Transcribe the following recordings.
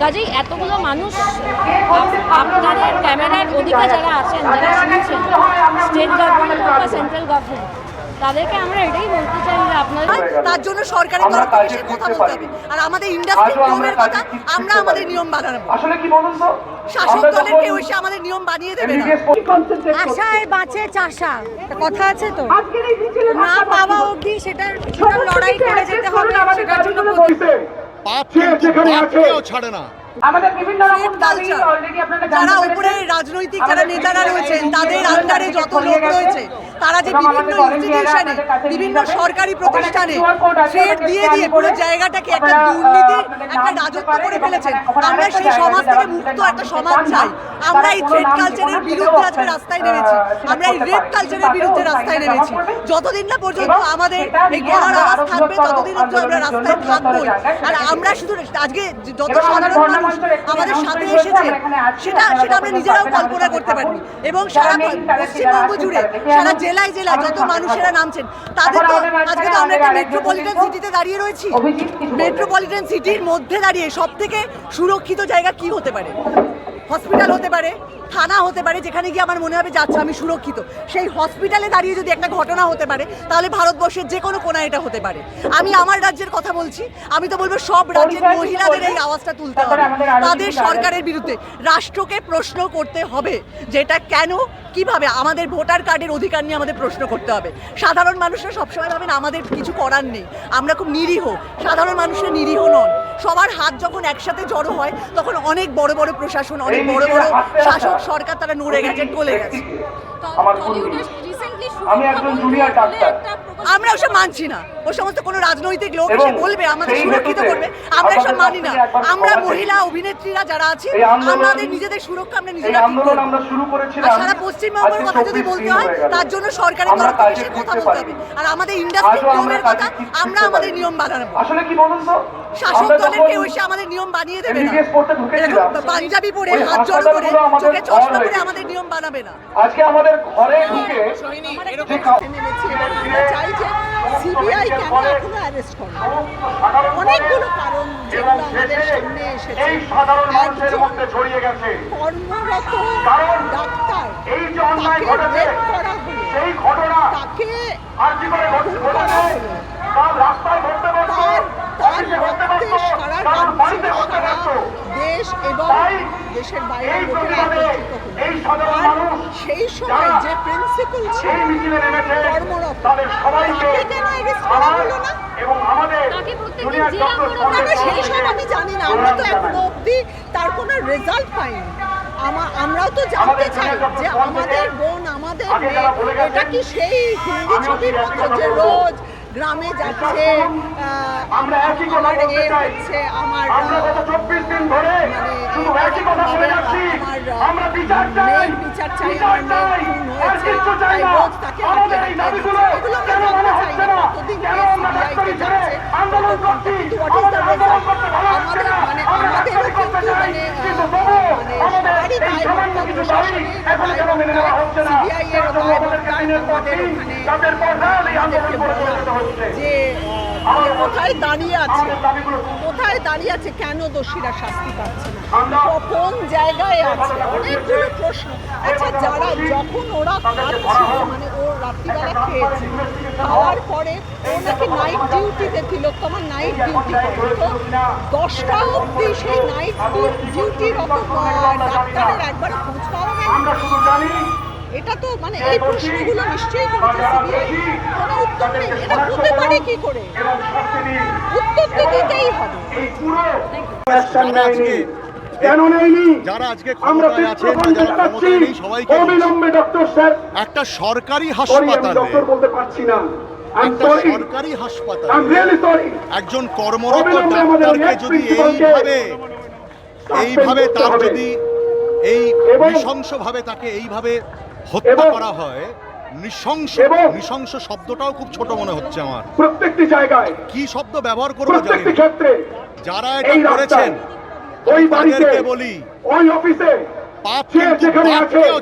কাজেই এতগুলো মানুষ আপনাদের ক্যামেরার ওদিকে যারা আছেন যারা শুনছেন স্টেট গভর্নমেন্ট বা সেন্ট্রাল গভর্নমেন্ট তাদেরকে আমরা এটাই বলতে চাই যে আপনাদের তার জন্য সরকারের তরফ থেকে সে কথা বলতে হবে। আর আমাদের ইন্ডাস্ট্রি নিয়মের কথা আমরা আমাদের নিয়ম বানাবো। আসলে কি বলুন তো? শাসক দলের কেউ এসে আমাদের নিয়ম বানিয়ে দেবে না। আশায় বাঁচে চাষা। কথা আছে তো? না পাওয়া অবধি সেটার সেটা লড়াই করে যেতে হবে সেটার জন্য পাপ কিন্তু ছাড়ে না। আমাদের বিভিন্ন রকম দাবি অলরেডি আপনারা যারা উপরে রাজনৈতিক যারা নেতারা রয়েছেন তাদের আন্ডারে যত লোক রয়েছে তারা যে বিভিন্ন ইনস্টিটিউশনে বিভিন্ন সরকারি প্রতিষ্ঠানে থ্রেড দিয়ে দিয়ে পুরো জায়গাটাকে একটা দুর্নীতির একটা রাজত্ব করে ফেলেছেন। আমরা সেই সমাজ থেকে মুক্ত একটা সমাজ চাই। আমরা এই থ্রেড কালচারের বিরুদ্ধে আজকে রাস্তায় নেমেছি। আমরা এই রেপ কালচারের বিরুদ্ধে রাস্তায় নেমেছি। যতদিন না পর্যন্ত আমাদের এই গলার আওয়াজ থাকবে ততদিন আমরা রাস্তায় থাকবোই আর আমরা শুধু আজকে যত সাধারণ মানুষ আমাদের সাথে এসেছে। সেটা সেটা আমরা নিজেরাও কল্পনা করতে পারিনি। এবং সারা পশ্চিমবঙ্গ জুড়ে সারা জেলায় জেলায় যত মানুষেরা নামছেন তাদের তো আজকে তো আমরা একটা মেট্রোপলিটন সিটিতে দাঁড়িয়ে রয়েছি। মেট্রোপলিটন সিটির মধ্যে দাঁড়িয়ে সব থেকে সুরক্ষিত জায়গা কি হতে পারে? হসপিটাল হতে পারে থানা হতে পারে যেখানে গিয়ে আমার মনে হবে যাচ্ছে আমি সুরক্ষিত। সেই হসপিটালে দাঁড়িয়ে যদি একটা ঘটনা হতে পারে তাহলে ভারতবর্ষের যে কোনো কোনায় এটা হতে পারে। আমি আমার রাজ্যের কথা বলছি আমি তো বলব সব রাজ্যের মহিলাদের এই আওয়াজটা তুলতে হবে। তাদের সরকারের বিরুদ্ধে রাষ্ট্রকে প্রশ্ন করতে হবে যেটা কেন কীভাবে আমাদের ভোটার কার্ডের অধিকার নিয়ে আমাদের প্রশ্ন করতে হবে। সাধারণ মানুষরা সবসময় ভাবেন আমাদের কিছু করার নেই আমরা খুব নিরীহ। সাধারণ মানুষরা নিরীহ নন। সবার হাত যখন একসাথে জড়ো হয় তখন অনেক বড় বড় প্রশাসন অনেক বড় বড় শাসক সরকার তারা নড়ে গেছে টলে গেছে। টলিউডে রিসেন্টলি আমি একজন জুনিয়র ডাক্তার। আমরা ওসব মানছি না। ও সমস্ত কোনো রাজনৈতিক লোক এসে বলবে আমাদের সুরক্ষিত করবে। আমরা এসব মানি না। আমরা মহিলা অভিনেত্রীরা যারা আছি আমাদের নিজেদের সুরক্ষা আমরা নিজেরা ঠিক করব। আর সারা পশ্চিমবঙ্গের কথা যদি বলতে হয় তার জন্য সরকারের তরফ থেকে সে কথা বলতে হবে। আর আমাদের ইন্ডাস্ট্রি নিয়মের কথা আমরা আমাদের নিয়ম বানাবো আসলে কি বলুন তো? শাসক দলের কেউ এসে আমাদের নিয়ম বানিয়ে দেবে না। পাঞ্জাবি পরে হাত জড়ো করে চোখে চশমা পরে আমাদের নিয়ম বানাবে না। আজকে আমাদের ঘরে ঢুকে চাই যে সিবিআই কেন এখনও অ্যারেস্ট করে অনেকগুলো কারণ যেগুলো আমাদের সামনে এসেছে। একজন কর্মরত ডাক্তার তাকে রেপ করা হলো তাকে করে হলো। তার তার সারা রাজ্য সারা দেশ এবং দেশের বাইরে লোকেরা একত্রিত এই আর সেই সময় যে প্রিন্সিপাল ছিল সেই কর্মরত। তাকে কেন করা হলো না? সব আমি জানি না আমরা তো এখনও অবধি তার কোনো রেজাল্ট পাইনি আমা- আমরাও তো জানতে চাই যে আমাদের বোন আমাদের এটা কি সেই হিন্দি ছবির মতো যে রোজ গ্রামে যাচ্ছে আমরা একই কথা বলতে চাই। আমার গত চব্বিশ দিন ধরে মানে শুধু একই কথা বলে যাচ্ছি। আমার, বিচার চাই। বিচার চাই, আর কিচ্ছু চাই না। আমাদের এই দাবিগুলো কেন মনে হচ্ছে না, কেন আমরা ডাক্তারি ছেড়ে আন্দোলন করছি? আমাদের আন্দোলন করতে ভালো লাগছে না। মানে আমরা ডাক্তারি করতে চাই। মানে কিন্তু তবু মানে আমাদের এই সামান্য কিছু দাবি প্রশাসনের এখন কেন মেনে নেওয়া হচ্ছে না? তার জন্য আমাদের দায়বদ্ধ ক্যাবিনেট আমাদের মন্ত্রী ওখানে তাদের প্রধান এই আন্দোলন করে চলে যেতে হচ্ছে। মানে কোথায় দাঁড়িয়ে আছে কোথায় দাঁড়িয়ে আছে কেন দোষীরা শাস্তি পাচ্ছে না কোন জায়গায় আছে অনেকগুলো প্রশ্ন আচ্ছা যারা যখন ওরা খাচ্ছিল মানে ও রাত্রিবেলা খেয়েছে খাওয়ার পরে ও নাকি নাইট ডিউটিতে তোমার নাইট ডিউটি তো দশটা অবধি সেই নাইট ডিউটির অত ডাক্তারের একবারে খোঁজ পাওয়া গেল এটা তো মানে এই প্রশ্নগুলো নিশ্চয়ই করেছে সিবিআই। কোনো উত্তর নেই। এটা হতে পারে কি করে? উত্তর তো দিতেই হবে। কেন নেয়নি? যারা আজকে আমরা আছেন বা চিত্রকণ্ঠে যারা জানাচ্ছি ক্ষমতায় নেই সবাইকে অবিলম্বে ডক্টর স্যার একটা সরকারি হাসপাতালে ডক্টর বলতে পারছি না। সরকারি হাসপাতালে একজন কর্মরত ডাক্তারকে যদি এইভাবে এইভাবে তার যদি এই নৃশংসভাবে তাকে এইভাবে হত্যা করা হয় নৃশংস নৃশংস শব্দটাও খুব ছোট মনে হচ্ছে আমার। প্রত্যেকটি জায়গায় কি শব্দ ব্যবহার করব জানি ক্ষেত্রে যারা এটা করেছেন ওই বাড়িতে বলি ওই অফিসে পাপ কিন্তু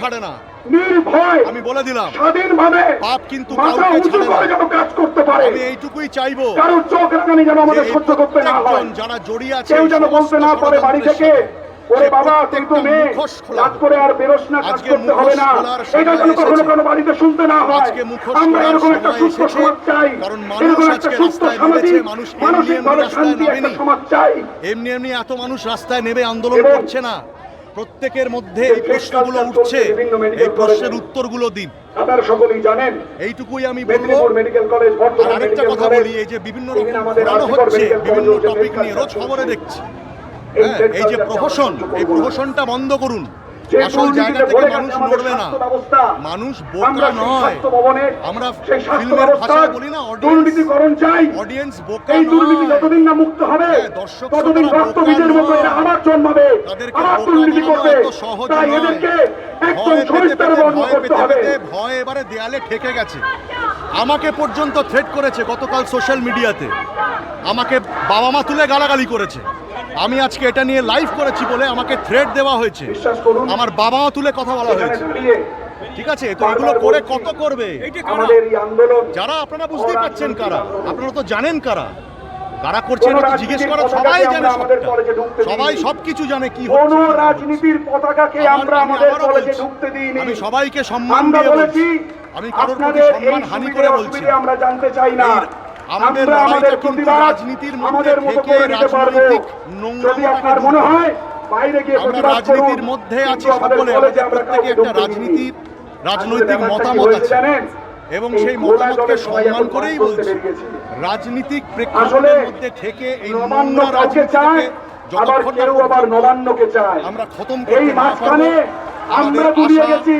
ছাড়ে না। নির্ভয় আমি বলে দিলাম স্বাধীনভাবে পাপ কিন্তু কাউকে ছাড়ে না। যেন কাজ করতে পারে। আমি এইটুকুই চাইব কারোর চোখ রাঙানি যেন আমাদের সহ্য করতে না হয়। যারা জড়িয়ে আছে কেউ যেন বলতে না পারে বাড়ি থেকে ওরে বাবা প্রত্যেকটা মেয়ে। করে আর বেরোস না কাজ করতে হবে না। এটা যেন কখনো কোনো বাড়িতে শুনতে না হয়। আমরা এরকম একটা সুস্থ সমাজ চাই। এরকম একটা সুস্থ সামাজিক মানসিকভাবে শান্তি একটা সমাজ চাই। এমনি এমনি এত মানুষ রাস্তায় নেমে আন্দোলন করছে না। প্রত্যেকের মধ্যে এই প্রশ্নগুলো উঠছে। এই প্রশ্নের। উত্তরগুলো দিন। আপনারা সকলেই জানেন এইটুকুই আমি বলব। মেডিকেল কলেজ আরেকটা কথা বলি এই যে বিভিন্ন রকম হচ্ছে বিভিন্ন টপিক নিয়ে রোজ খবরে দেখছি। এই হ্যাঁ, এই যে প্রহসন এই প্রহসনটা বন্ধ করুন। আসল জায়গা থেকে মানুষ নড়বে না। মানুষ বোকা নয়। আমরা ফিল্মের ভাষায় বলি না দুর্নীতিকরণ চাই। অডিয়েন্স বোকা এই দুর্নীতি যতদিন না মুক্ত হবে হ্যাঁ, ততদিন রক্ত বীজের মতো নয়। এরা আবার জন্মাবে। আবার দুর্নীতি করবে। তাই এদেরকে একদম পেতে বন্ধ করতে হবে। ভয় এবারে দেয়ালে ঠেকে গেছে। আমাকে পর্যন্ত থ্রেট করেছে গতকাল সোশ্যাল মিডিয়াতে আমাকে বাবা মা তুলে গালাগালি করেছে। আমি আজকে এটা নিয়ে লাইভ করেছি বলে আমাকে থ্রেট দেওয়া হয়েছে। আমার বাবা মা তুলে কথা বলা হয়েছে। ঠিক আছে তো এগুলো করে কত করবে? আমাদের এই আন্দোলন যারা আপনারা বুঝতেই পারছেন কারা আপনারা তো জানেন কারা। কারা করছে কোনো এটা জিজ্ঞেস করা সবাই জানে আমরা আমাদের সবটা। কলেজে ঢুকতে সবাই সবকিছু জানে কি কোন। রাজনীতির পতাকাকে আমরা আমি আমাদের কলেজে ঢুকতে দিইনি। আমি সবাইকে সম্মান দিয়ে বলছি আমি কারোর প্রতি সম্মান হানি করে বলছি। আমরা জানতে চাই না। আমাদের আমাদের প্রতিবাদ আমাদের মতো করে পারব। রাজনৈতিক যদি আপনার মনে হয় বাইরে গিয়ে প্রতিবাদ রাজনীতির মধ্যে আছি সকলে আমাদের প্রত্যেকে একটা রাজনীতি রাজনৈতিক মতামত আছে। এবং সেই মতামতকে সম্মান করেই বলছি। রাজনীতিক প্রেক্ষাপটের মধ্যে থেকে এই নোংরা আবার যতক্ষণ কেউ আবার নবান্নকে চায়। আমরা খতম করতে না মাঝখানে পারব আমরা গুলিয়ে গেছি।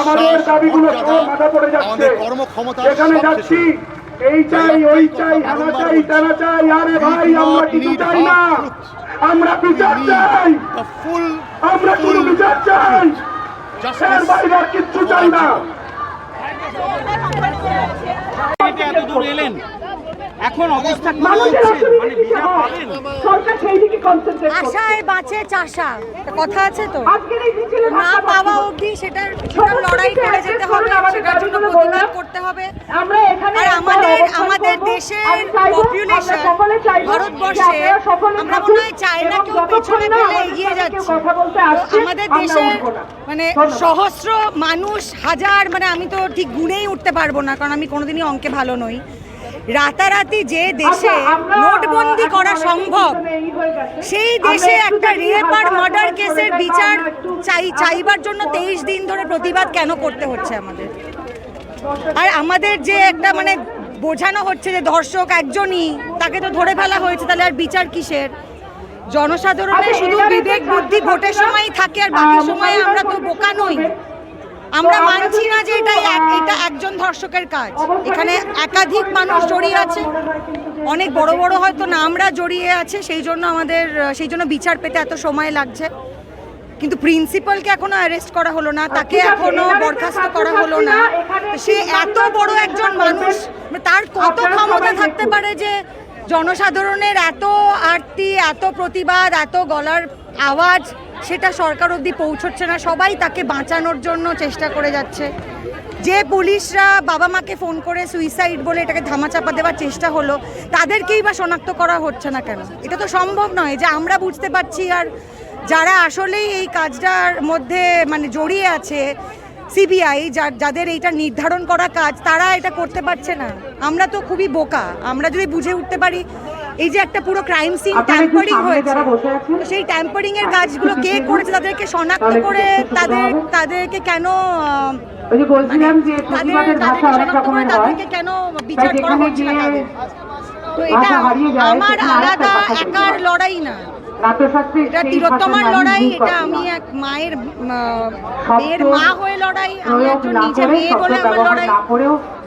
আমাদের দাবিগুলো মাথা পড়ে যাচ্ছে। আমাদের কর্মক্ষমতা সব যাচ্ছি এই চাই ওই চাই হানা চাই তারা চাই আরে ভাই আমরা কিছু চাই না আমরা বিচার চাই আমরা শুধু full বিচার চাই এর বাইরে আর কিচ্ছু চাই না এত দূর এলেন এখন অবস্থা কি মানুষের হচ্ছে। মানে হয়? সরকার সেই দিকে কনসেন্ট্রেট আশায় বাঁচে চাষা। কথা আছে তো? আজকের এই মিছিলে না পাওয়া অবধি সেটার লড়াই করে যেতে হবে সেটার জন্য প্রতিবাদ করতে হবে। আমরা এখানে আর আমাদের আমাদের। দেশের পপুলেশন ভারতবর্ষে আমরা মনে হয় চায়নাকেও পেছনে ফেলে এগিয়ে যাচ্ছি। কথা বলতে তো আসছে, আমাদের দেশের মানে সহস্র মানুষ হাজার মানে আমি তো ঠিক গুনেই উঠতে পারব না কারণ আমি কোনোদিনই অঙ্কে ভালো নই। রাতারাতি যে দেশে আমরা- আমরা, নোটবন্দি করা সম্ভব। সেই দেশে একটা রেপ আর মার্ডার কেসের বিচার চাই চাইবার জন্য তেইশ দিন ধরে প্রতিবাদ কেন করতে হচ্ছে আমাদের আর আমাদের যে একটা মানে বোঝানো হচ্ছে যে ধর্ষক একজনই তাকে তো ধরে ফেলা হয়েছে তাহলে আর বিচার কিসের জনসাধারণের আচ্ছা, শুধু বিবেক বুদ্ধি ভোটের সময় থাকে আর বাকি সময় আমরা তো বোকা নই। আমরা মানছি না যে এটা এটা একজন ধর্ষকের কাজ। এখানে একাধিক মানুষ জড়িয়ে আছে। অনেক বড় বড় হয়তো নামরা জড়িয়ে আছে সেই জন্য আমাদের সেই জন্য বিচার পেতে এত সময় লাগছে। কিন্তু প্রিন্সিপালকে এখনও অ্যারেস্ট করা হলো না তাকে এখনও বরখাস্ত করা হলো না। সে এত বড় একজন মানুষ মানে তার কত ক্ষমতা থাকতে পারে যে জনসাধারণের এত আরতি এত প্রতিবাদ এত গলার আওয়াজ সেটা সরকার অবধি পৌঁছচ্ছে না। সবাই তাকে বাঁচানোর জন্য চেষ্টা করে যাচ্ছে। যে পুলিশরা বাবা মাকে ফোন করে সুইসাইড বলে এটাকে ধামাচাপা দেওয়ার চেষ্টা হলো, তাদেরকেই বা শনাক্ত করা হচ্ছে না কেন? এটা তো সম্ভব নয় যে আমরা বুঝতে পারছি আর যারা আসলেই এই কাজটার মধ্যে মানে জড়িয়ে আছে সিবিআই যাদের এইটা নির্ধারণ করা কাজ, তারা এটা করতে পারছে না। আমরা তো খুবই বোকা। আমরা যদি বুঝে উঠতে পারি এই যে একটা পুরো ক্রাইম সিন ট্যাম্পারিং হয়েছে। তো সেই ট্যাম্পারিং এর কাজগুলো কে করেছে? তাদেরকে শনাক্ত করে তাদের তাদেরকে কেন ওই যে বলছিলাম যে প্রতিবাদের ভাষা তাদেরকে কেন বিচার করা হচ্ছে না তো এটা আমার আলাদা একার লড়াই না। এটা সেই লড়াই এটা আমি এক মায়ের মেয়ের মা হয়ে লড়াই আমি একজন নিজে মেয়ে বলে আমার লড়াই।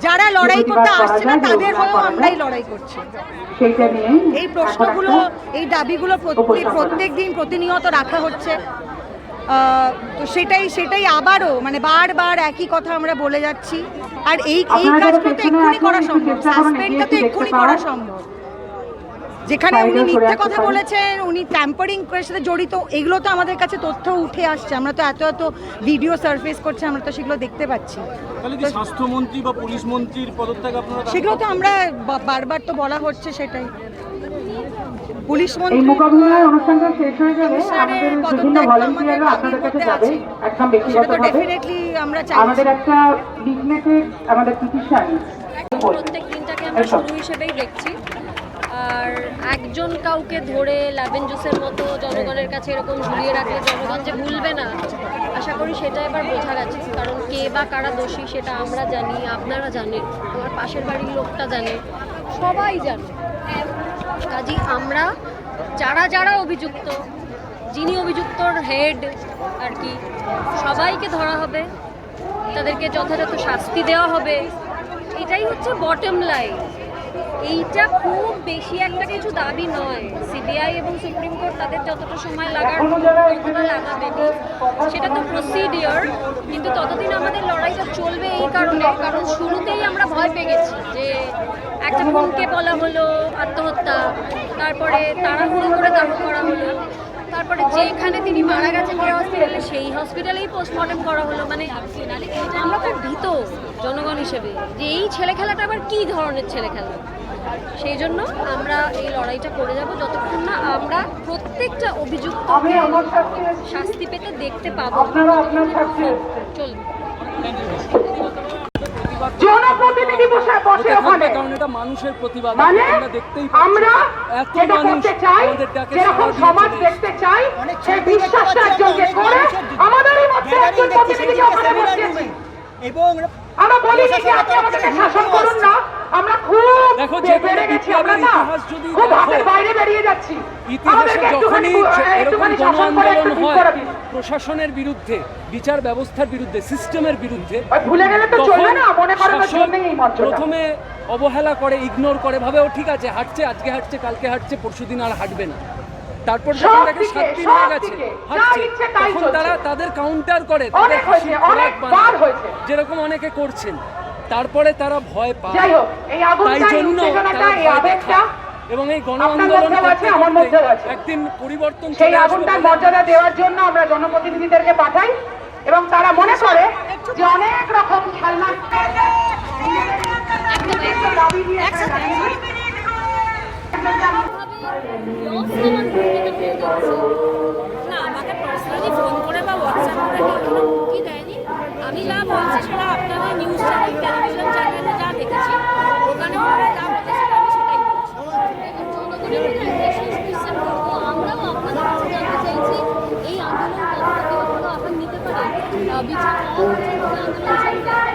যারা লড়াই করতে আসছে না তাদের হয়েও আমরাই লড়াই করছি। এই প্রশ্নগুলো এই দাবিগুলো প্রত্যেক প্রত্যেক দিন প্রতিনিয়ত রাখা হচ্ছে। আহ, তো সেটাই সেটাই আবারও মানে বারবার একই কথা আমরা বলে যাচ্ছি। আর এই এই কাজগুলো তো এক্ষুনি করা সম্ভব। সাসপেন্ডটা তো এক্ষুনি করা সম্ভব। যেখানে উনি মিথ্যে কথা বলেছেন উনি ট্যাম্পারিং এর সাথে জড়িত এগুলো তো আমাদের কাছে তথ্য উঠে আসছে। আমরা তো এত এত ভিডিও সার্ফেস করছে আমরা তো সেগুলো দেখতে পাচ্ছি। তাহলে কি স্বাস্থ্যমন্ত্রী বা পুলিশ মন্ত্রীর পদত্যাগ আপনারা সেগুলো তো আমরা বারবার তো বলা হচ্ছে সেটাই। পুলিশ এই মন্ত্রী মোকাবিলার অনুষ্ঠানটা শেষ হয়ে গেলে আমাদের বিভিন্ন ভলেন্টিয়াররা আপনাদের কাছে যাবে একদম সেটা তো ব্যক্তিগতভাবে। ডেফিনেটলি আমরা চাইছি। আমাদের একটা লিফলেটের আমাদের পিটিশন প্রত্যেক দিনটাকে আমরা শুরু হিসেবেই দেখছি। আর একজন কাউকে ধরে লেবেন জুসের মতো জনগণের কাছে এরকম ঝুলিয়ে রাখলে জনগণ যে ভুলবে না, আশা করি সেটা এবার বোঝা গেছে। কারণ কে বা কারা দোষী সেটা আমরা জানি, আপনারা জানেন, আমার পাশের বাড়ির লোকটা জানে, সবাই জানে। কাজী আমরা যারা যারা অভিযুক্ত, যিনি অভিযুক্তর হেড আর কি, সবাইকে ধরা হবে, তাদেরকে যথাযথ শাস্তি দেওয়া হবে, এটাই হচ্ছে বটম লাইন এইটা খুব বেশি একটা কিছু দাবি নয়। সিবিআই এবং সুপ্রিম কোর্ট তাদের যতটা সময় লাগার ততটা লাগাবে সেটা তো প্রসিডিওর কিন্তু ততদিন আমাদের লড়াইটা চলবে এই কারণে কারণ শুরুতেই আমরা ভয় পেয়ে গেছি যে একটা বোনকে বলা হলো আত্মহত্যা তারপরে তাড়াহুড়ো করে দাহ করা হলো। তারপরে যেখানে তিনি মারা গেছেন যে হসপিটালে সেই হসপিটালেই পোস্টমর্টম করা হলো। মানে আমরা খুব ভীত জনগণ হিসেবে যে এই ছেলে খেলাটা আবার কী ধরনের ছেলে খেলা সেই জন্য আমরা এই লড়াইটা করে যাব যতক্ষণ না আমরা প্রত্যেকটা অভিযুক্ত শাস্তি পেতে দেখতে পাবো। চলবে বসে বসে ওখানে। কারণ এটা মানুষের প্রতিবাদ মানে আমরা দেখতেই আমরা যেটা করতে চাই যেরকম সমাজ দেখতে চাই সেই বিশ্বাসটা একজনকে করে আমাদেরই মধ্যে একজন প্রতিনিধিকে ওখানে বসিয়েছি এবং আমরা বলি যে আপনি আমাদেরকে শাসন করুন না আমরা খুব দেখো, যে বেড়ে গেছি আমরা না খুব হাতের বাইরে বেরিয়ে যাচ্ছি। ইতিহাসে যখনই এরকম গণ আন্দোলন হয় প্রশাসনের বিরুদ্ধে বিচার ব্যবস্থার বিরুদ্ধে সিস্টেমের বিরুদ্ধে প্রথমে অবহেলা করে ইগনোর করে ভাবে ও ঠিক আছে হাঁটছে আজকে হাঁটছে কালকে হাঁটছে পরশুদিন আর হাঁটবে না তারপর যখন সব সাত দিন হয়ে গেছে হাঁটছে তখন তারা তাদের কাউন্টার করে তাদের। যেরকম অনেকে করছেন তারপরে তারা ভয় পায় যাই হোক এই তাই জন্য তারা ভয় দেখায়। এবং এই গণ আন্দোলন। একদিন পরিবর্তন সেই আগুনটার মর্যাদা দেওয়ার জন্য আমরা জনপ্রতিনিধিদেরকে পাঠাই এবং তারা মনে করে যে অনেক রকম খেলনা না, আমাকে পার্সোনালি ফোন করে বা হোয়াটসঅ্যাপ আমি যা বলছি সেটা আপনাদের নিউজ চ্যানেল টেলিভিশন চ্যানেলে যা দেখেছি ওখানে যা বলেছে, আমি সেটাই বলছি জনগণের নির্দেশে সুবিচার করব আমরাও আপনাদের কাছে জানতে চাইছি এই আন্দোলন কতটা কেউ কোনো আহ্বান নিতে পারে আহ, বিচার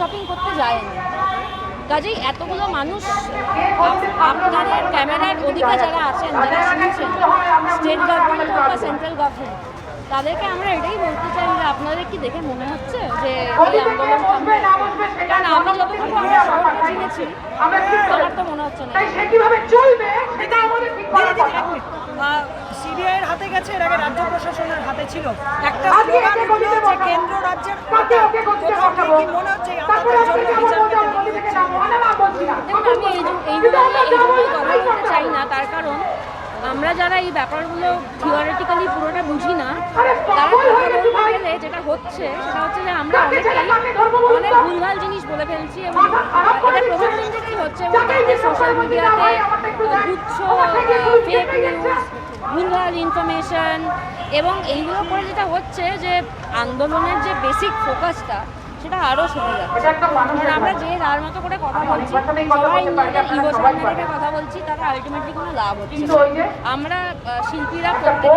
শপিং করতে যায়নি কাজেই এতগুলো মানুষ আপনাদের ক্যামেরার ওদিকে যারা আছেন যারা শুনছেন স্টেট গভর্নমেন্ট বা সেন্ট্রাল গভর্নমেন্ট তাদেরকে আমরা এটাই বলতে চাই যে আপনাদের কি দেখে মনে হচ্ছে যে এই আন্দোলন থামবে? কারণ আমি যতটুকু আমার শহরকে চিনেছি আমার তো মনে হচ্ছে না। তাই সে কীভাবে চলবে সেটা আমাদের ঠিক করার কথা। সিবিআই এর হাতে গেছে এর আগে রাজ্য প্রশাসনের হাতে ছিল। একটা। কেন্দ্র রাজ্যের মনে হচ্ছে এই তারপরে আন্দোলনের আপনি জন্য যখন বিচার বলতে পেতে গদি থেকে নামবো, মানে না বলছি না। দেখুন আমি এই এই কিন্তু আমরা জন্য এই যাব, জন্য তাই কথা বলতে করতে চাই না তার কারণ আমরা যারা এই ব্যাপারগুলো থিওরিটিক্যালি পুরোটা বুঝি না তারা। গেলে যেটা হচ্ছে সেটা হচ্ছে যে আমরা অনেকেই অনেক ভুলভাল জিনিস বলে ফেলছি এবং এটা প্রথম। দিন থেকেই হচ্ছে এবং সোশ্যাল মিডিয়াতে। গুচ্ছ ফেক নিউজ ভুলভাল ইনফরমেশন এবং এইগুলো করে যেটা হচ্ছে যে আন্দোলনের যে বেসিক ফোকাসটা সেটা আরও শোনা যাচ্ছে। কারণ আমরা। যে যার মতো করে কথা বলছি সবাই। রেখে কথা বলছি তারা আলটিমেটলি কোনো লাভ হচ্ছে আমরা শিল্পীরা প্রত্যেকে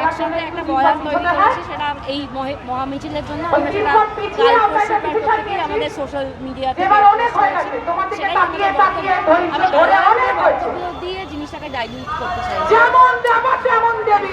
একসঙ্গে একটা বয়ান তৈরি করেছি সেটা এই মহে- মহামিছিলের জন্য আমরা সেটা কাল পরশু প্রত্যেকেই আমাদের সোশ্যাল মিডিয়াতে সেটাই আমাদের বক্তব্য। আমি বক্তব্য দিয়ে জিনিসটাকে ডাইলিউট করতে চাই যেমন দেব তেমন দেবী।